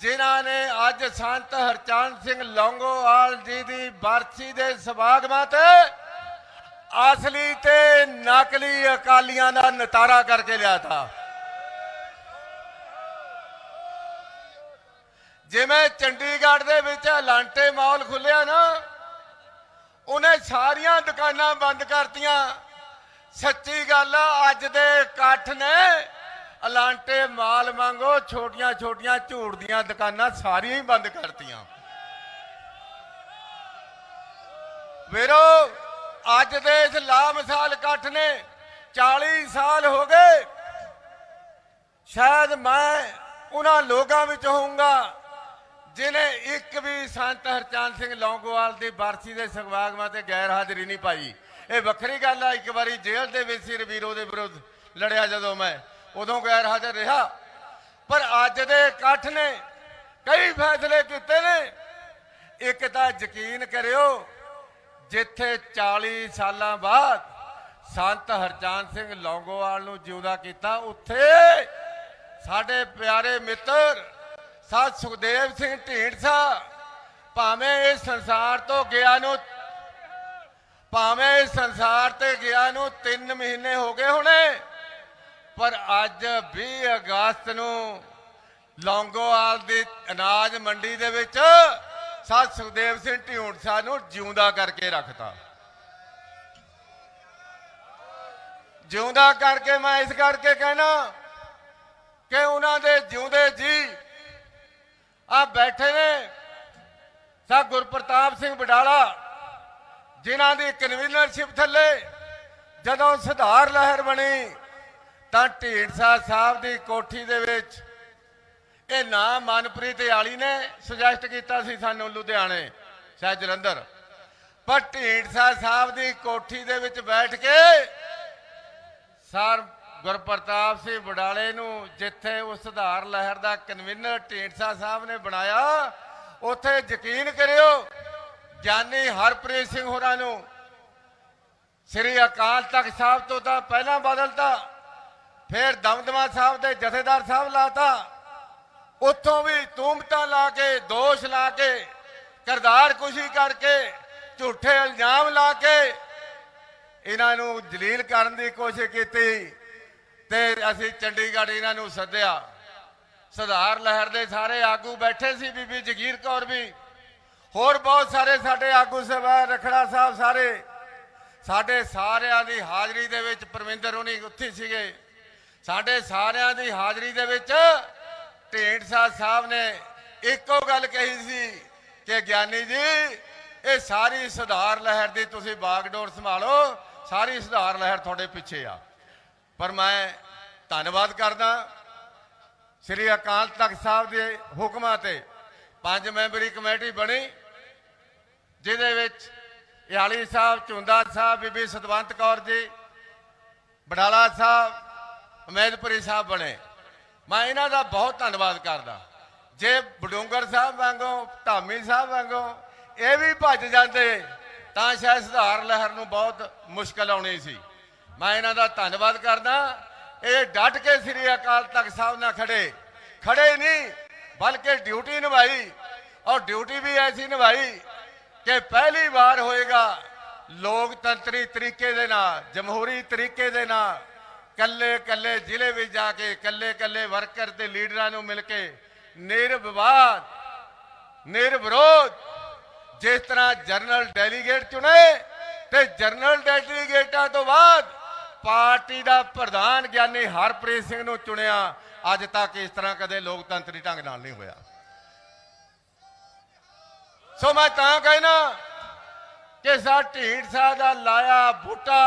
ਜਿਨ੍ਹਾਂ ਨੇ ਅੱਜ ਸੰਤ ਹਰਚੰਦ ਸਿੰਘ ਲੌਂਗੋਵਾਲ ਜੀ ਦੀ ਬਰਸੀ ਦੇ ਸਮਾਗਮਾਂ ਤੇ ਅਸਲੀ ਤੇ ਨਕਲੀ ਅਕਾਲੀਆਂ ਦਾ ਨਤਾਰਾ ਕਰਕੇ ਲਿਆ ਤਾ। ਜਿਵੇਂ ਚੰਡੀਗੜ੍ਹ ਦੇ ਵਿੱਚ ਲਾਂਟੇ ਮਾਲ ਖੁੱਲਿਆ ਨਾ ਉਹਨੇ ਸਾਰੀਆਂ ਦੁਕਾਨਾਂ ਬੰਦ ਕਰਤੀਆਂ। ਸੱਚੀ ਗੱਲ ਆ, ਅੱਜ ਦੇ ਇਕੱਠ ਨੇ ਅਲਾਂਟੇ ਮਾਲ ਮੰਗੋ ਛੋਟੀਆਂ ਛੋਟੀਆਂ ਝੂੜ ਦੀਆਂ ਦੁਕਾਨਾਂ ਸਾਰੀਆਂ ਹੀ ਬੰਦ ਕਰਤੀਆਂ। ਵੀਰੋ, ਅੱਜ ਦੇ ਇਸ ਲਾਮਿਸਾਲ ਇਕੱਠ ਨੇ 40 ਸਾਲ ਹੋ ਗਏ। ਸ਼ਾਇਦ ਮੈਂ ਉਹਨਾਂ ਲੋਕਾਂ ਵਿੱਚ ਹੋਊਂਗਾ ਜਿਨੇ ਇੱਕ ਵੀ ਸੰਤ ਹਰਚੰਦ ਸਿੰਘ ਲੌਂਗੋਵਾਲ ਦੀ ਬਰਸੀ ਦੇ ਸਗਵਾਗਮਾਂ ਤੇ ਗੈਰ ਹਾਜ਼ਰੀ ਨਹੀਂ ਪਾਈ। ਇਹ ਵੱਖਰੀ ਗੱਲ ਆ, ਇੱਕ ਵਾਰੀ ਜੇਲ੍ਹ ਦੇ ਵਿੱਚ ਸੀ ਰਵੀਰੋ ਦੇ ਵਿਰੁੱਧ ਲੜਿਆ ਜਦੋਂ ਮੈਂ ਉਦੋਂ ਗੈਰ ਹਾਜ਼ਰ ਰਿਹਾ। ਪਰ ਅੱਜ ਦੇ ਇਕੱਠ ਨੇ ਕਈ ਫੈਸਲੇ ਕੀਤੇ ਨੇ। ਇੱਕ ਤਾਂ ਯਕੀਨ ਕਰਿਓ, ਜਿੱਥੇ 40 ਸਾਲਾਂ ਬਾਅਦ ਸੰਤ ਹਰਚੰਦ ਸਿੰਘ ਲੌਂਗੋਵਾਲ ਨੂੰ ਜਿਉਂਦਾ ਕੀਤਾ, ਉੱਥੇ ਸਾਡੇ ਪਿਆਰੇ ਮਿੱਤਰ ਸਾਧ ਸੁਖਦੇਵ ਸਿੰਘ ਢੀਂਡਸਾ ਭਾਵੇਂ ਇਸ ਸੰਸਾਰ ਤੋਂ ਗਿਆ ਨੂੰ, ਭਾਵੇਂ ਇਸ ਸੰਸਾਰ ਤੇ ਗਿਆ ਨੂੰ 3 ਮਹੀਨੇ ਹੋ ਗਏ ਹੋਣੇ ਪਰ ਅੱਜ 20 ਅਗਸਤ ਨੂੰ ਲੌਂਗੋਵਾਲ ਦੀ ਅਨਾਜ ਮੰਡੀ ਦੇ ਵਿੱਚ ਸਾਧ ਸੁਖਦੇਵ ਸਿੰਘ ਢੀਂਡਸਾ ਨੂੰ ਜਿਉਂਦਾ ਕਰਕੇ ਰੱਖਤਾ। ਜਿਉਂਦਾ ਕਰਕੇ ਮੈਂ ਇਸ ਕਰਕੇ ਕਹਿਣਾ ਕਿ ਉਹਨਾਂ ਦੇ ਜਿਉਂਦੇ ਜੀ ਆ ਬੈਠੇ ਨੇ ਸਾ ਗੁਰਪ੍ਰਤਾਪ ਸਿੰਘ ਬਡਾਲਾ ਜਿਨ੍ਹਾਂ ਦੀ ਕਨਵੀਨਰਸ਼ਿਪ ਥੱਲੇ ਜਦੋਂ ਸੁਧਾਰ ਲਹਿਰ ਬਣੀ ਤਾਂ ਢੀਂਡਸਾ ਸਾਹਿਬ ਦੀ ਕੋਠੀ ਦੇ ਵਿੱਚ ਇਹ ਨਾਮ ਮਨਪ੍ਰੀਤ ਆਲੀ ਨੇ ਸੁਜੈਸਟ ਕੀਤਾ ਸੀ ਸਾਨੂੰ ਲੁਧਿਆਣੇ ਸ਼ਾਇਦ ਜਲੰਧਰ। ਪਰ ਢੀਂਡਸਾ ਸਾਹਿਬ ਦੀ ਕੋਠੀ ਦੇ ਵਿੱਚ ਬੈਠ ਕੇ ਸਰ ਗੁਰਪ੍ਰਤਾਪ ਸਿੰਘ ਬਡਾਲੇ ਨੂੰ ਜਿੱਥੇ ਉਹ ਸੁਧਾਰ ਲਹਿਰ ਦਾ ਕਨਵੀਨਰ ਢੀਂਡਸਾ ਸਾਹਿਬ ਨੇ ਬਣਾਇਆ, ਉੱਥੇ ਯਕੀਨ ਕਰਿਓ ਗਿਆਨੀ ਹਰਪ੍ਰੀਤ ਸਿੰਘ ਹੋਰਾਂ ਨੂੰ ਸ੍ਰੀ ਅਕਾਲ ਤਖਤ ਸਾਹਿਬ ਤੋਂ ਤਾਂ ਪਹਿਲਾਂ ਬਦਲਤਾ। ਫਿਰ ਦਮਦਮਾ ਸਾਹਿਬ ਦੇ ਜਥੇਦਾਰ ਸਾਹਿਬ ਲਾਤਾ। ਉੱਥੋਂ ਵੀ ਤੂਮਤਾ ਲਾ ਕੇ, ਦੋਸ਼ ਲਾ ਕੇ, ਕਰਦਾਰ ਕੁਸ਼ੀ ਕਰਕੇ, ਝੂਠੇ ਇਲਜ਼ਾਮ ਲਾ ਕੇ ਇਹਨਾਂ ਨੂੰ ਜਲੀਲ ਕਰਨ ਦੀ ਕੋਸ਼ਿਸ਼ ਕੀਤੀ ਤੇ ਅਸੀਂ ਚੰਡੀਗੜ੍ਹ ਇਹਨਾਂ ਨੂੰ ਸੱਦਿਆ। ਸੁਧਾਰ ਲਹਿਰ ਦੇ ਸਾਰੇ ਆਗੂ ਬੈਠੇ ਸੀ, ਬੀਬੀ ਜਗੀਰ ਕੌਰ ਵੀ। ਹੋਰ ਬਹੁਤ ਸਾਰੇ ਸਾਡੇ ਆਗੂ ਸਭਾ ਰਖੜਾ ਸਾਹਿਬ ਸਾਰੇ। ਸਾਡੇ ਸਾਰਿਆਂ ਦੀ ਹਾਜ਼ਰੀ ਦੇ ਵਿੱਚ ਪਰਮਿੰਦਰ ਹੋਣੀ ਉੱਥੇ ਸੀਗੇ। ਸਾਡੇ ਸਾਰਿਆਂ ਦੀ ਹਾਜ਼ਰੀ ਦੇ ਵਿੱਚ ਢੇਂਡਸਾ ਸਾਹਿਬ ਨੇ ਇੱਕੋ ਗੱਲ ਕਹੀ ਸੀ ਕਿ ਗਿਆਨੀ ਜੀ, ਇਹ ਸਾਰੀ ਸੁਧਾਰ ਲਹਿਰ ਦੀ ਤੁਸੀਂ ਬਾਗਡੋਰ ਸੰਭਾਲੋ, ਸਾਰੀ ਸੁਧਾਰ ਲਹਿਰ ਤੁਹਾਡੇ ਪਿੱਛੇ ਆ। ਪਰ ਮੈਂ ਧੰਨਵਾਦ ਕਰਦਾ ਸ੍ਰੀ ਅਕਾਲ ਤਖਤ ਸਾਹਿਬ ਦੇ ਹੁਕਮਾਂ ਤੇ ਪੰਜ ਮੈਂਬਰੀ ਕਮੇਟੀ ਬਣੀ, ਜਿਹਦੇ ਵਿੱਚ ਇਆਲੀ ਸਾਹਿਬ ਚੁੰਦਾ ਸਾਹਿਬ, ਬੀਬੀ ਸਤਵੰਤ ਕੌਰ ਜੀ, ਬਡਾਲਾ ਸਾਹਿਬ ਉਮੈਦਪੁਰੀ ਸਾਹਿਬ ਬਣੇ। ਮੈਂ ਇਹਨਾਂ ਦਾ ਬਹੁਤ ਧੰਨਵਾਦ ਕਰਦਾ। ਜੇ ਬਡੂੰਗਰ ਸਾਹਿਬ ਵਾਂਗੋ, ਧਾਮੀ ਸਾਹਿਬ ਵਾਂਗੋ ਇਹ ਵੀ ਭੱਜ ਜਾਂਦੇ, ਤਾਂ ਸ਼ਾਇਦ ਸੁਧਾਰ ਲਹਿਰ ਨੂੰ ਬਹੁਤ ਮੁਸ਼ਕਲ ਆਉਣੀ ਸੀ। ਮੈਂ ਇਹਨਾਂ ਦਾ ਧੰਨਵਾਦ ਕਰਦਾ। ਇਹ ਡਟ ਕੇ ਸ੍ਰੀ ਅਕਾਲ ਤਖਤ ਸਾਹਿਬ ਨਾਲ ਖੜੇ। ਖੜੇ ਨਹੀਂ, ਬਲਕਿ ਡਿਊਟੀ ਨਿਭਾਈ। ਔਰ ਡਿਊਟੀ ਵੀ ਐਸੀ ਨਿਭਾਈ ਕਿ ਪਹਿਲੀ ਵਾਰ ਹੋਏਗਾ ਲੋਕਤੰਤਰੀ ਤਰੀਕੇ ਦੇ ਨਾਲ, ਜਮਹੂਰੀ ਤਰੀਕੇ ਦੇ ਨਾਲ ਕੱਲੇ ਕੱਲੇ ਜ਼ਿਲ੍ਹੇ ਵਿੱਚ ਜਾ ਕੇ, ਕੱਲੇ ਕੱਲੇ ਵਰਕਰ ਤੇ ਲੀਡਰਾਂ ਨੂੰ ਮਿਲ ਕੇ ਨਿਰਵਿਵਾਦ, ਨਿਰਵਿਰੋਧ ਜਿਸ ਤਰ੍ਹਾਂ ਜਨਰਲ ਡੈਲੀਗੇਟ ਚੁਣੇ ਤੇ ਜਨਰਲ ਡੈਲੀਗੇਟਾਂ ਤੋਂ ਬਾਅਦ ਪਾਰਟੀ ਦਾ ਪ੍ਰਧਾਨ ਗਿਆਨੀ ਹਰਪ੍ਰੀਤ ਸਿੰਘ ਨੂੰ ਚੁਣਿਆ, ਅੱਜ ਤੱਕ ਇਸ ਤਰ੍ਹਾਂ ਕਦੇ ਲੋਕਤੰਤਰੀ ਢੰਗ ਨਾਲ ਨਹੀਂ ਹੋਇਆ। ਸੋ ਮੈਂ ਤਾਂ ਕਹਿਣਾ ਕਿ ਸਾ ਢੀਂਡਸਾ ਦਾ ਲਾਇਆ ਬੂਟਾ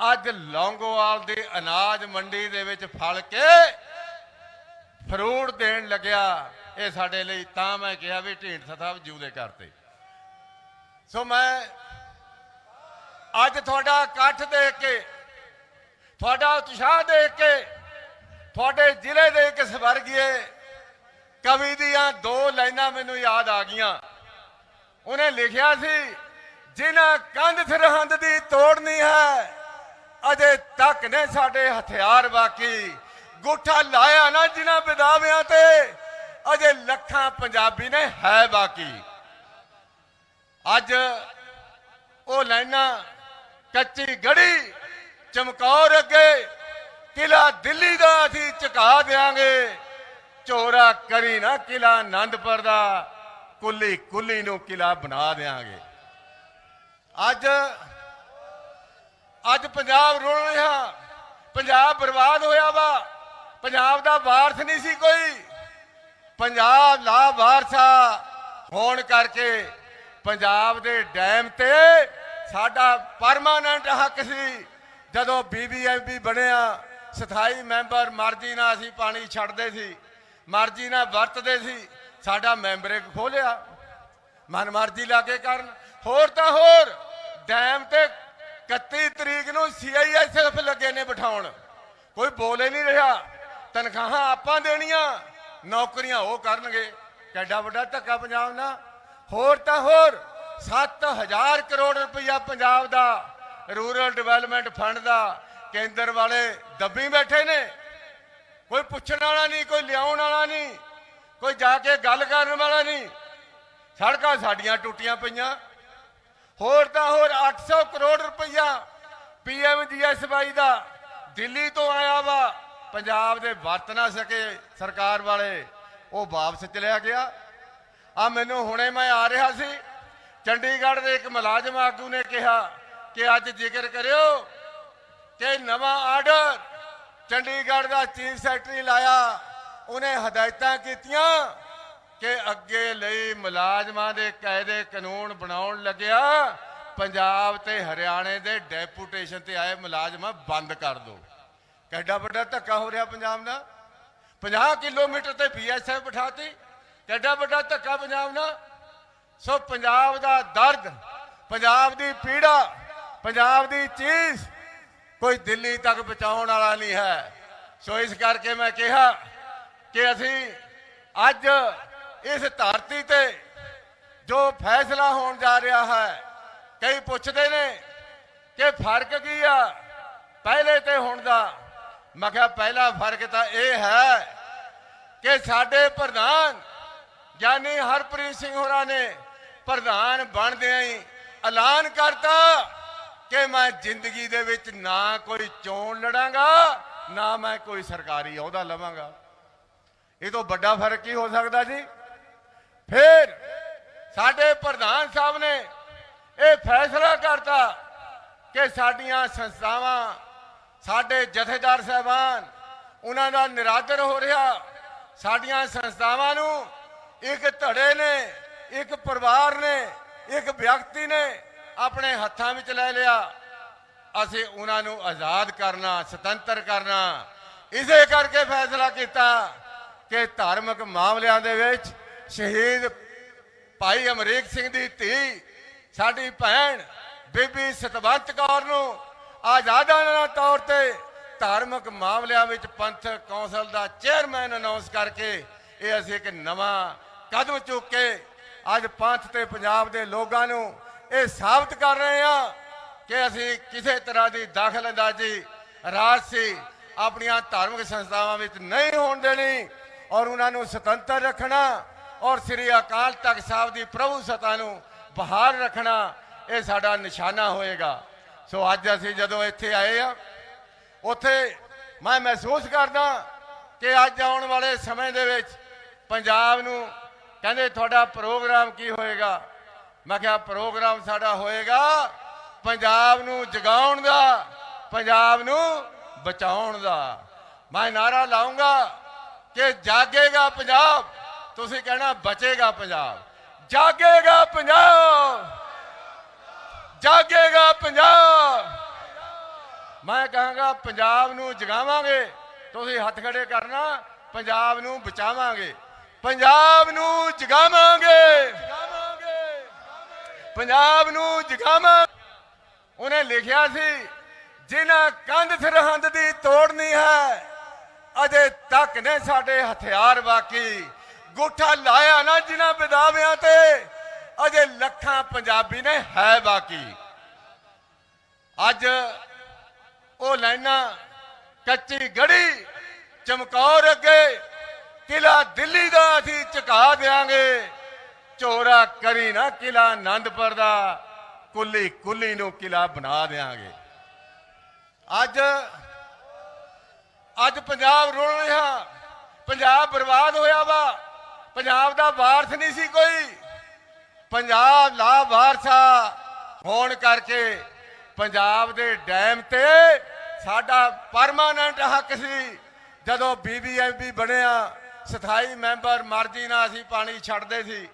ਅੱਜ ਲੌਂਗੋਵਾਲ ਦੀ ਅਨਾਜ ਮੰਡੀ ਦੇ ਵਿੱਚ ਫਲ ਕੇ ਫਰੂਟ ਦੇਣ ਲੱਗਿਆ। ਇਹ ਸਾਡੇ ਲਈ ਤਾਂ ਮੈਂ ਕਿਹਾ ਵੀ ਢੀਂਡਸਾ ਸਾਹਿਬ ਜਿਉਂਦੇ ਕਰਤੇ ਸੋ ਮੈਂ ਅੱਜ ਤੁਹਾਡਾ ਇਕੱਠ ਦੇਖ ਕੇ, ਤੁਹਾਡਾ ਉਤਸ਼ਾਹ ਦੇਖ ਕੇ, ਤੁਹਾਡੇ ਜ਼ਿਲ੍ਹੇ ਦੇ ਇੱਕ ਸਵਰਗੀਏ ਕਵੀ ਦੀਆਂ ਦੋ ਲਾਈਨਾਂ ਮੈਨੂੰ ਯਾਦ ਆ ਗਈਆਂ। ਉਹਨੇ ਲਿਖਿਆ ਸੀ, ਜਿਨ੍ਹਾਂ ਕੰਧ ਸਰਹੰਦ ਦੀ ਤੋੜਨੀ ਹੈ ਅਜੇ ਤੱਕ ਨੇ ਸਾਡੇ ਹਥਿਆਰ ਬਾਕੀ। ਗੁੱਠਾ ਲਾਇਆ ਨਾ ਜਿਨ੍ਹਾਂ ਵਿਦਾਵਿਆਂ ਤੇ, ਅਜੇ ਲੱਖਾਂ ਪੰਜਾਬੀ ਨੇ ਹੈ ਬਾਕੀ। ਅੱਜ ਉਹ ਲਾਈਨਾਂ ਕੱਚੀ ਗੜੀ ਚਮਕੌਰ ਅੱਗੇ ਕਿਲਾ ਦਿੱਲੀ ਦਾ ਅਸੀਂ ਝੁਕਾ ਦੇਾਂਗੇ ਚੋਰਾ ਕਰੀ ਨਾ ਕਿਲਾ ਆਨੰਦਪੁਰ ਦਾ ਕੁੱਲੀ ਕੁੱਲੀ ਨੂੰ ਕਿਲਾ ਬਣਾ ਦੇਾਂਗੇ ਅੱਜ ਅੱਜ ਪੰਜਾਬ ਰੁਲ ਰਿਹਾ। ਪੰਜਾਬ ਬਰਬਾਦ ਹੋਇਆ ਵਾ। ਪੰਜਾਬ ਦਾ ਵਾਰਸ ਨਹੀਂ ਸੀ ਕੋਈ। ਪੰਜਾਬ ਲਾ ਵਾਰਸਾ ਹੋਣ ਕਰਕੇ ਪੰਜਾਬ ਦੇ ਡੈਮ ਤੇ ਸਾਡਾ ਪਰਮਾਨੈਂਟ ਹੱਕ ਸੀ। ਜਦੋਂ ਬੀਬੀਐਮਬੀ ਬਣਿਆ, ਸਥਾਈ ਮੈਂਬਰ ਮਰਜ਼ੀ ਨਾਲ ਅਸੀਂ ਪਾਣੀ ਛੱਡਦੇ ਸੀ। ਮਰਜ਼ੀ ਨਾਲ ਵਰਤਦੇ ਸੀ। ਸਾਡਾ ਮੈਂਬਰੇ ਖੋਲਿਆ। ਮਨ ਮਰਜ਼ੀ ਲਾ ਕੇ ਕਰਨ। ਹੋਰ ਤਾਂ ਹੋਰ, ਡੈਮ ਤੇ 31 ਨੂੰ ਸੀਆਈਐਸਐਫ ਲੱਗੇ ਨੇ ਬਿਠਾਉਣ। ਕੋਈ ਬੋਲੇ ਨਹੀਂ ਰਿਹਾ। ਤਨਖਾਹਾਂ ਆਪਾਂ ਦੇਣੀਆਂ। ਨੌਕਰੀਆਂ ਉਹ ਕਰਨਗੇ। ਕਿੱਡਾ ਵੱਡਾ ਧੱਕਾ ਪੰਜਾਬ ਨਾਲ। ਹੋਰ ਤਾਂ ਹੋਰ 7000 ਕਰੋੜ ਰੁਪਇਆ ਪੰਜਾਬ ਦਾ ਰੂਰਲ ਡਿਵੈਲਪਮੈਂਟ ਫੰਡ ਦਾ ਕੇਂਦਰ ਵਾਲੇ ਦੱਬੀ ਬੈਠੇ ਨੇ। ਕੋਈ ਪੁੱਛਣ ਵਾਲਾ ਨਹੀਂ, ਕੋਈ ਲਿਆਉਣ ਵਾਲਾ ਨਹੀਂ, ਕੋਈ ਜਾ ਕੇ ਗੱਲ ਕਰਨ ਵਾਲਾ ਨਹੀਂ। ਸੜਕਾਂ ਸਾਡੀਆਂ ਟੁੱਟੀਆਂ ਪਈਆਂ। ਹੋਰ ਤਾਂ ਹੋਰ 800 ਕਰੋੜ ਰੁਪਈਆ ਪੀਐਮਜੀਐਸਵਾਈ ਦਾ ਦਿੱਲੀ ਤੋਂ ਆਇਆ ਵਾ। ਪੰਜਾਬ ਦੇ ਵਰਤ ਨਾ ਸਕੇ ਸਰਕਾਰ ਵਾਲੇ। ਉਹ ਵਾਪਸ ਚਲਿਆ ਗਿਆ। ਆ ਮੈਨੂੰ ਹੁਣੇ ਮੈਂ ਆ ਰਿਹਾ ਸੀ। ਚੰਡੀਗੜ੍ਹ ਦੇ ਇੱਕ ਮੁਲਾਜ਼ਮ ਆਗੂ ਨੇ ਕਿਹਾ ਕਿ ਅੱਜ ਜ਼ਿਕਰ ਕਰਿਓ ਕਿ ਨਵਾਂ ਆਰਡਰ ਚੰਡੀਗੜ੍ਹ ਦਾ ਚੀਫ ਸੈਕਟਰੀ ਲਾਇਆ। ਉਹਨੇ ਹਦਾਇਤਾਂ ਕੀਤੀਆਂ ਕਿ ਅੱਗੇ ਲਈ ਮੁਲਾਜ਼ਮਾਂ ਦੇ ਕਾਇਦੇ ਕਾਨੂੰਨ ਬਣਾਉਣ ਲੱਗਿਆ। ਪੰਜਾਬ ਤੇ ਹਰਿਆਣੇ ਦੇ ਡੈਪੂਟੇਸ਼ਨ ਤੇ ਆਏ ਮੁਲਾਜ਼ਮਾਂ ਬੰਦ ਕਰ ਦਿਓ ਕਿੱਡਾ ਵੱਡਾ ਧੱਕਾ ਹੋ ਰਿਹਾ ਪੰਜਾਬ ਨਾਲ। 50 ਕਿਲੋਮੀਟਰ ਤੇ ਬੀਐਸਐਫ ਬਿਠਾਤੀ। ਕਿੱਡਾ ਵੱਡਾ ਧੱਕਾ ਪੰਜਾਬ ਨਾਲ। ਸੋ ਪੰਜਾਬ ਦਾ ਦਰਦ, ਪੰਜਾਬ ਦੀ ਪੀੜਾ, ਪੰਜਾਬ ਦੀ ਚੀਜ਼ ਕੋਈ ਦਿੱਲੀ ਤੱਕ ਪਹੁੰਚਾਉਣ ਵਾਲਾ ਨਹੀਂ ਹੈ। ਸੋ ਇਸ ਕਰਕੇ ਮੈਂ ਕਿਹਾ ਕਿ ਅਸੀਂ ਅੱਜ ਇਸ ਧਰਤੀ ਤੇ ਜੋ ਫੈਸਲਾ ਹੋਣ ਜਾ ਰਿਹਾ ਹੈ ਕਈ ਪੁੱਛਦੇ ਨੇ ਕਿ ਫ਼ਰਕ ਕੀ ਆ? ਪਹਿਲੇ ਤੇ ਹੁਣ ਦਾ। ਮੈਂ ਕਿਹਾ ਪਹਿਲਾ ਫ਼ਰਕ ਤਾਂ ਇਹ ਹੈ ਕਿ ਸਾਡੇ ਪ੍ਰਧਾਨ ਗਿਆਨੀ ਹਰਪ੍ਰੀਤ ਸਿੰਘ ਹੋਰਾਂ ਨੇ ਪ੍ਰਧਾਨ ਬਣਦਿਆਂ ਹੀ ਐਲਾਨ ਕਰਤਾ ਕਿ ਮੈਂ ਜ਼ਿੰਦਗੀ ਦੇ ਵਿੱਚ ਨਾ ਕੋਈ ਚੋਣ ਲੜਾਂਗਾ, ਨਾ ਮੈਂ ਕੋਈ ਸਰਕਾਰੀ ਅਹੁਦਾ ਲਵਾਂਗਾ। ਇਹ ਤੋਂ ਵੱਡਾ ਫ਼ਰਕ ਕੀ ਹੋ ਸਕਦਾ ਜੀ? ਫਿਰ ਸਾਡੇ ਪ੍ਰਧਾਨ ਸਾਹਿਬ ਨੇ ਇਹ ਫੈਸਲਾ ਕਰਤਾ ਕਿ ਸਾਡੀਆਂ ਸੰਸਥਾਵਾਂ, ਸਾਡੇ ਜਥੇਦਾਰ ਸਾਹਿਬਾਨ, ਉਹਨਾਂ ਦਾ ਨਿਰਾਦਰ ਹੋ ਰਿਹਾ। ਸਾਡੀਆਂ ਸੰਸਥਾਵਾਂ ਨੂੰ ਇੱਕ ਧੜੇ ਨੇ, ਇੱਕ ਪਰਿਵਾਰ ਨੇ, ਇੱਕ ਵਿਅਕਤੀ ਨੇ ਆਪਣੇ ਹੱਥਾਂ ਵਿੱਚ ਲੈ ਲਿਆ। ਅਸੀਂ ਉਹਨਾਂ ਨੂੰ ਆਜ਼ਾਦ ਕਰਨਾ, ਸੁਤੰਤਰ ਕਰਨਾ। ਇਸੇ ਕਰਕੇ ਫੈਸਲਾ ਕੀਤਾ ਕਿ ਧਾਰਮਿਕ ਮਾਮਲਿਆਂ ਦੇ ਵਿੱਚ ਸ਼ਹੀਦ ਭਾਈ ਅਮਰੀਕ ਸਿੰਘ ਦੀ ਧੀ ਸਾਡੀ ਭੈਣ ਬੀਬੀ ਸਤਵੰਤ ਕੌਰ ਨੂੰ ਆਜ਼ਾਦਾਨਾ ਤੌਰ ਤੇ ਧਾਰਮਿਕ ਮਾਮਲਿਆਂ ਵਿੱਚ ਪੰਥ ਕੌਂਸਲ ਦਾ ਚੇਅਰਮੈਨ ਅਨਾਉਂਸ ਕਰਕੇ ਇਹ ਅਸੀਂ ਇੱਕ ਨਵਾਂ ਕਦਮ ਚੁੱਕ ਕੇ ਅੱਜ ਪੰਥ ਤੇ ਪੰਜਾਬ ਦੇ ਲੋਕਾਂ ਨੂੰ ਇਹ ਸਾਬਤ ਕਰ ਰਹੇ ਹਾਂ ਕਿ ਅਸੀਂ ਕਿਸੇ ਤਰ੍ਹਾਂ ਦੀ ਦਖਲ ਅੰਦਾਜ਼ੀ ਰਾਜਸੀ ਆਪਣੀਆਂ ਧਾਰਮਿਕ ਸੰਸਥਾਵਾਂ ਵਿੱਚ ਨਹੀਂ ਹੋਣ ਦੇਣੀ ਔਰ ਉਹਨਾਂ ਨੂੰ ਸੁਤੰਤਰ ਰੱਖਣਾ ਔਰ ਸ੍ਰੀ ਅਕਾਲ ਤਖਤ ਸਾਹਿਬ ਦੀ ਪ੍ਰਭੂ ਸਤਾ ਨੂੰ ਬਹਾਰ ਰੱਖਣਾ, ਇਹ ਸਾਡਾ ਨਿਸ਼ਾਨਾ ਹੋਏਗਾ। ਸੋ ਅੱਜ ਅਸੀਂ ਜਦੋਂ ਇੱਥੇ ਆਏ ਆ, ਉੱਥੇ ਮੈਂ ਮਹਿਸੂਸ ਕਰਦਾ ਕਿ ਅੱਜ ਆਉਣ ਵਾਲੇ ਸਮੇਂ ਦੇ ਵਿੱਚ ਪੰਜਾਬ ਨੂੰ ਕਹਿੰਦੇ ਤੁਹਾਡਾ ਪ੍ਰੋਗਰਾਮ ਕੀ ਹੋਏਗਾ? ਮੈਂ ਕਿਹਾ, ਪ੍ਰੋਗਰਾਮ ਸਾਡਾ ਹੋਏਗਾ ਪੰਜਾਬ ਨੂੰ ਜਗਾਉਣ ਦਾ, ਪੰਜਾਬ ਨੂੰ ਬਚਾਉਣ ਦਾ। ਮੈਂ ਨਾਰਾ ਲਾਉਂਗਾ ਕਿ ਜਾਗੇਗਾ ਪੰਜਾਬ, ਤੁਸੀਂ ਕਹਿਣਾ ਬਚੇਗਾ ਪੰਜਾਬ। ਜਾਗੇਗਾ ਪੰਜਾਬ। ਜਾਗੇਗਾ ਪੰਜਾਬ। ਮੈਂ ਕਹਾਂਗਾ, ਪੰਜਾਬ ਨੂੰ ਜਗਾਵਾਂਗੇ। ਤੁਸੀਂ ਹੱਥ ਖੜੇ ਕਰਨਾ, ਪੰਜਾਬ ਨੂੰ ਬਚਾਵਾਂਗੇ। ਪੰਜਾਬ ਨੂੰ ਜਗਾਵਾਂਗੇ। ਪੰਜਾਬ ਨੂੰ ਜਗਾਵਾਂ ਉਹਨੇ ਲਿਖਿਆ ਸੀ, ਜਿਨ੍ਹਾਂ ਕੰਧ ਸਰਹੰਦ ਦੀ ਤੋੜਨੀ ਹੈ, ਅਜੇ ਤੱਕ ਨੇ ਸਾਡੇ ਹਥਿਆਰ ਬਾਕੀ। ਗੁੱਠਾ ਲਾਇਆ ਨਾ ਜਿਨ੍ਹਾਂ ਵਿਦਾਵਿਆਂ ਤੇ। ਅਜੇ ਲੱਖਾਂ ਪੰਜਾਬੀ ਨੇ ਹੈ ਬਾਕੀ। ਅੱਜ ਉਹ ਲਾਈਨਾਂ ਕੱਚੀ ਗੜੀ ਚਮਕੌਰ ਅੱਗੇ, ਕਿਲਾ ਦਿੱਲੀ ਦਾ ਅਸੀਂ ਝੁਕਾ ਦੇਾਂਗੇ ਚੋਰਾ ਕਰੀ ਨਾ ਕਿਲਾ ਆਨੰਦਪੁਰ ਦਾ, ਕੁੱਲੀ ਕੁੱਲੀ ਨੂੰ ਕਿਲਾ ਬਣਾ ਦੇਾਂਗੇ ਅੱਜ ਅੱਜ ਪੰਜਾਬ ਰੁਲ ਰਿਹਾ, ਪੰਜਾਬ ਬਰਬਾਦ ਹੋਇਆ ਵਾ। ਪੰਜਾਬ ਦਾ ਵਾਰਸ ਨਹੀਂ ਸੀ ਕੋਈ। ਪੰਜਾਬ ਲਾ ਵਾਰਸਾ ਹੋਣ ਕਰਕੇ ਪੰਜਾਬ ਦੇ ਡੈਮ ਤੇ ਸਾਡਾ ਪਰਮਾਨੈਂਟ ਹੱਕ ਸੀ। ਜਦੋਂ ਬੀਬੀਐਮਬੀ ਬਣਿਆ, ਸਥਾਈ ਮੈਂਬਰ ਮਰਜ਼ੀ ਨਾਲ ਅਸੀਂ ਪਾਣੀ ਛੱਡਦੇ ਸੀ।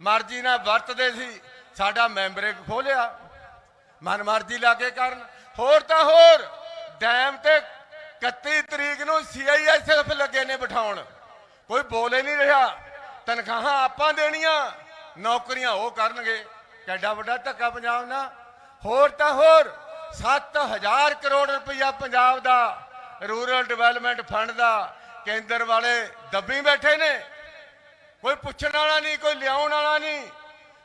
ਮਰਜ਼ੀ ਨਾਲ ਵਰਤਦੇ ਸੀ। ਸਾਡਾ ਮੈਂਬਰੇ ਖੋਲਿਆ। ਮਨ ਮਰਜ਼ੀ ਲਾਗੇ ਕਰਨ। ਹੋਰ ਤਾਂ ਹੋਰ, ਡੈਮ ਤੇ 31 ਤਰੀਕ ਨੂੰ ਸੀਆਈਐਸਐਫ ਲੱਗੇ ਨੇ ਬਿਠਾਉਣ। ਕੋਈ ਬੋਲੇ ਨਹੀਂ ਰਿਹਾ। ਤਨਖਾਹਾਂ ਆਪਾਂ ਦੇਣੀਆਂ, ਨੌਕਰੀਆਂ ਉਹ ਕਰਨਗੇ। ਕਿੱਡਾ ਵੱਡਾ ਧੱਕਾ ਪੰਜਾਬ ਨਾਲ ਹੋਰ ਤਾਂ ਹੋਰ 7000 ਕਰੋੜ ਰੁਪਈਆ ਪੰਜਾਬ ਦਾ ਰੂਰਲ ਡਿਵੈਲਪਮੈਂਟ ਫੰਡ ਦਾ ਕੇਂਦਰ ਵਾਲੇ ਦੱਬੀ ਬੈਠੇ ਨੇ। ਕੋਈ ਪੁੱਛਣ ਵਾਲਾ ਨਹੀਂ, ਕੋਈ ਲਿਆਉਣ ਵਾਲਾ ਨਹੀਂ,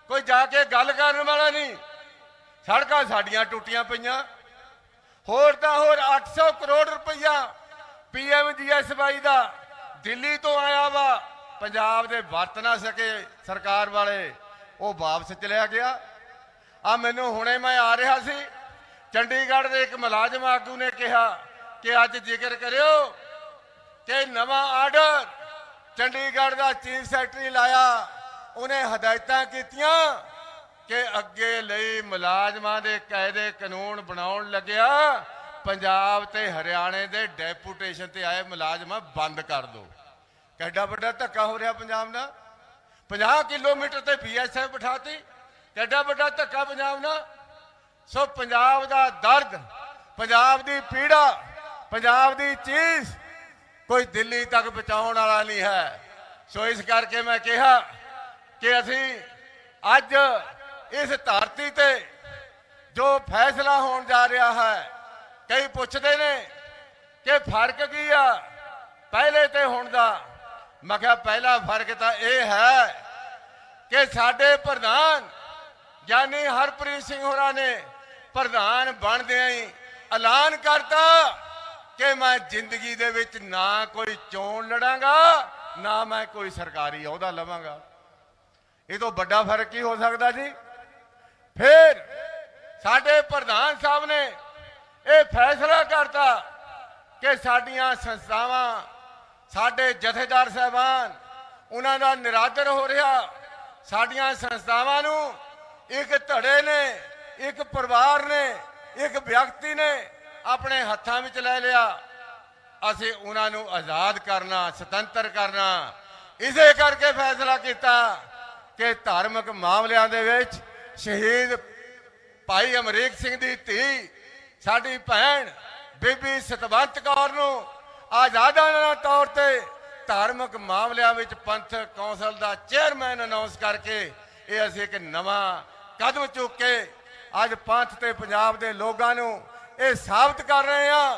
ਕੋਈ ਜਾ ਕੇ ਗੱਲ ਕਰਨ ਵਾਲਾ ਨਹੀਂ। ਸੜਕਾਂ ਸਾਡੀਆਂ ਟੁੱਟੀਆਂ ਪਈਆਂ। ਹੋਰ ਤਾਂ ਹੋਰ 800 ਕਰੋੜ ਰੁਪਈਆ ਪੀਐਮਜੀਐਸਵਾਈ ਦਾ ਦਿੱਲੀ ਤੋਂ ਆਇਆ ਵਾ। ਪੰਜਾਬ ਦੇ ਵਰਤ ਨਾ ਸਕੇ ਸਰਕਾਰ ਵਾਲੇ, ਉਹ ਵਾਪਸ ਚਲਿਆ ਗਿਆ। ਆ ਮੈਨੂੰ ਹੁਣੇ ਮੈਂ ਆ ਰਿਹਾ ਸੀ, ਚੰਡੀਗੜ੍ਹ ਦੇ ਇੱਕ ਮੁਲਾਜ਼ਮ ਆਗੂ ਨੇ ਕਿਹਾ ਕਿ ਅੱਜ ਜ਼ਿਕਰ ਕਰਿਓ ਕਿ ਨਵਾਂ ਆਰਡਰ ਚੰਡੀਗੜ੍ਹ ਦਾ ਚੀਫ ਸੈਕਟਰੀ ਲਾਇਆ। ਉਹਨੇ ਹਦਾਇਤਾਂ ਕੀਤੀਆਂ ਕਿ ਅੱਗੇ ਲਈ ਮੁਲਾਜ਼ਮਾਂ ਦੇ ਕਾਇਦੇ ਕਾਨੂੰਨ ਬਣਾਉਣ ਲੱਗਿਆ। ਪੰਜਾਬ ਤੇ ਹਰਿਆਣੇ ਦੇ ਡੈਪੂਟੇਸ਼ਨ ਤੇ ਆਏ ਮੁਲਾਜ਼ਮਾਂ ਬੰਦ ਕਰ ਦਿਓ। ਕਿੱਡਾ ਵੱਡਾ ਧੱਕਾ ਹੋ ਰਿਹਾ ਪੰਜਾਬ ਨਾਲ। 50 ਕਿਲੋਮੀਟਰ ਤੇ ਬੀਐਸਐਫ ਬਿਠਾਤੀ। ਕਿੱਡਾ ਵੱਡਾ ਧੱਕਾ ਪੰਜਾਬ ਨਾਲ। ਸੋ ਪੰਜਾਬ ਦਾ ਦਰਦ, ਪੰਜਾਬ ਦੀ ਪੀੜਾ, ਪੰਜਾਬ ਦੀ ਚੀਜ਼ ਕੋਈ ਦਿੱਲੀ ਤੱਕ ਪਹੁੰਚਾਉਣ ਵਾਲਾ ਨਹੀਂ ਹੈ। ਸੋ ਇਸ ਕਰਕੇ ਮੈਂ ਕਿਹਾ ਕਿ ਅਸੀਂ ਅੱਜ ਇਸ ਧਰਤੀ ਤੇ ਜੋ ਫੈਸਲਾ ਹੋਣ ਜਾ ਰਿਹਾ ਹੈ, ਕਈ ਪੁੱਛਦੇ ਨੇ ਕਿ ਫ਼ਰਕ ਕੀ ਆ? ਪਹਿਲੇ ਤੇ ਹੁਣ ਦਾ। ਮੈਂ ਕਿਹਾ ਪਹਿਲਾ ਫ਼ਰਕ ਤਾਂ ਇਹ ਹੈ ਕਿ ਸਾਡੇ ਪ੍ਰਧਾਨ ਗਿਆਨੀ ਹਰਪ੍ਰੀਤ ਸਿੰਘ ਹੋਰਾਂ ਨੇ ਪ੍ਰਧਾਨ ਬਣਦਿਆਂ ਹੀ ਐਲਾਨ ਕਰਤਾ ਕਿ ਮੈਂ ਜ਼ਿੰਦਗੀ ਦੇ ਵਿੱਚ ਨਾ ਕੋਈ ਚੋਣ ਲੜਾਂਗਾ, ਨਾ ਮੈਂ ਕੋਈ ਸਰਕਾਰੀ ਅਹੁਦਾ ਲਵਾਂਗਾ। ਇਹ ਤੋਂ ਵੱਡਾ ਫ਼ਰਕ ਕੀ ਹੋ ਸਕਦਾ ਜੀ? ਫਿਰ ਸਾਡੇ ਪ੍ਰਧਾਨ ਸਾਹਿਬ ਨੇ ਇਹ ਫੈਸਲਾ ਕਰਤਾ ਕਿ ਸਾਡੀਆਂ ਸੰਸਥਾਵਾਂ ਸਾਡੇ ਜਥੇਦਾਰ ਸਾਹਿਬਾਨ, ਉਹਨਾਂ ਦਾ ਨਿਰਾਦਰ ਹੋ ਰਿਹਾ। ਸਾਡੀਆਂ ਸੰਸਥਾਵਾਂ ਨੂੰ ਇੱਕ ਧੜੇ ਨੇ, ਇੱਕ ਪਰਿਵਾਰ ਨੇ, ਇੱਕ ਵਿਅਕਤੀ ਨੇ ਆਪਣੇ ਹੱਥਾਂ ਵਿੱਚ ਲੈ ਲਿਆ। ਅਸੀਂ ਉਹਨਾਂ ਨੂੰ ਆਜ਼ਾਦ ਕਰਨਾ, ਸੁਤੰਤਰ ਕਰਨਾ। ਇਸੇ ਕਰਕੇ ਫੈਸਲਾ ਕੀਤਾ ਕਿ ਧਾਰਮਿਕ ਮਾਮਲਿਆਂ ਦੇ ਵਿੱਚ ਸ਼ਹੀਦ ਭਾਈ ਅਮਰੀਕ ਸਿੰਘ ਦੀ ਧੀ, ਸਾਡੀ ਭੈਣ ਬੀਬੀ ਸਤਵੰਤ ਕੌਰ ਨੂੰ ਆਜ਼ਾਦਾਨਾ ਤੌਰ ਤੇ ਧਾਰਮਿਕ ਮਾਮਲਿਆਂ ਵਿੱਚ ਪੰਥ ਕੌਂਸਲ ਦਾ ਚੇਅਰਮੈਨ ਅਨਾਉਂਸ ਕਰਕੇ ਇਹ ਅਸੀਂ ਇੱਕ ਨਵਾਂ ਕਦਮ ਚੁੱਕ ਕੇ ਅੱਜ ਪੰਥ ਤੇ ਪੰਜਾਬ ਦੇ ਲੋਕਾਂ ਨੂੰ ਇਹ ਸਾਬਤ ਕਰ ਰਹੇ ਹਾਂ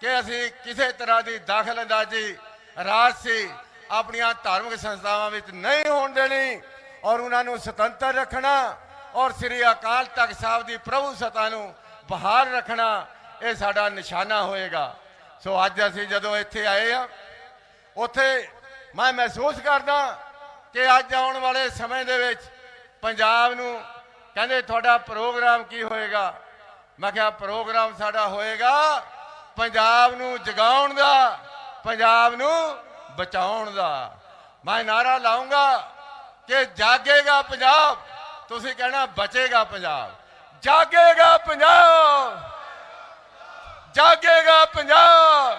ਕਿ ਅਸੀਂ ਕਿਸੇ ਤਰ੍ਹਾਂ ਦੀ ਦਖਲਅੰਦਾਜ਼ੀ ਰਾਜਸੀ ਆਪਣੀਆਂ ਧਾਰਮਿਕ ਸੰਸਥਾਵਾਂ ਵਿੱਚ ਨਹੀਂ ਹੋਣ ਦੇਣੀ ਔਰ ਉਹਨਾਂ ਨੂੰ ਸੁਤੰਤਰ ਰੱਖਣਾ ਔਰ ਸ੍ਰੀ ਅਕਾਲ ਤਖਤ ਸਾਹਿਬ ਦੀ ਪ੍ਰਭੂ ਸਤਾ ਨੂੰ ਬਹਾਲ ਰੱਖਣਾ ਇਹ ਸਾਡਾ ਨਿਸ਼ਾਨਾ ਹੋਏਗਾ। ਸੋ ਅੱਜ ਅਸੀਂ ਜਦੋਂ ਇੱਥੇ ਆਏ ਆ, ਉੱਥੇ ਮੈਂ ਮਹਿਸੂਸ ਕਰਦਾ ਕਿ ਅੱਜ ਆਉਣ ਵਾਲੇ ਸਮੇਂ ਦੇ ਵਿੱਚ ਪੰਜਾਬ ਨੂੰ ਕਹਿੰਦੇ ਤੁਹਾਡਾ ਪ੍ਰੋਗਰਾਮ ਕੀ ਹੋਏਗਾ? ਮੈਂ ਕਿਹਾ, ਪ੍ਰੋਗਰਾਮ ਸਾਡਾ ਹੋਏਗਾ ਪੰਜਾਬ ਨੂੰ ਜਗਾਉਣ ਦਾ, ਪੰਜਾਬ ਨੂੰ ਬਚਾਉਣ ਦਾ। ਮੈਂ ਨਾਰਾ ਲਾਉਂਗਾ ਕਿ ਜਾਗੇਗਾ ਪੰਜਾਬ, ਤੁਸੀਂ ਕਹਿਣਾ ਬਚੇਗਾ ਪੰਜਾਬ। ਜਾਗੇਗਾ ਪੰਜਾਬ। ਜਾਗੇਗਾ ਪੰਜਾਬ।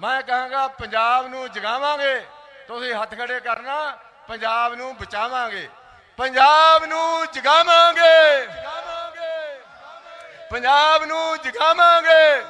ਮੈਂ ਕਹਾਂਗਾ, ਪੰਜਾਬ ਨੂੰ ਜਗਾਵਾਂਗੇ। ਤੁਸੀਂ ਹੱਥ ਖੜੇ ਕਰਨਾ, ਪੰਜਾਬ ਨੂੰ ਬਚਾਵਾਂਗੇ। ਪੰਜਾਬ ਨੂੰ ਜਗਾਵਾਂਗੇ। ਪੰਜਾਬ ਨੂੰ ਜਗਾਵਾਂਗੇ।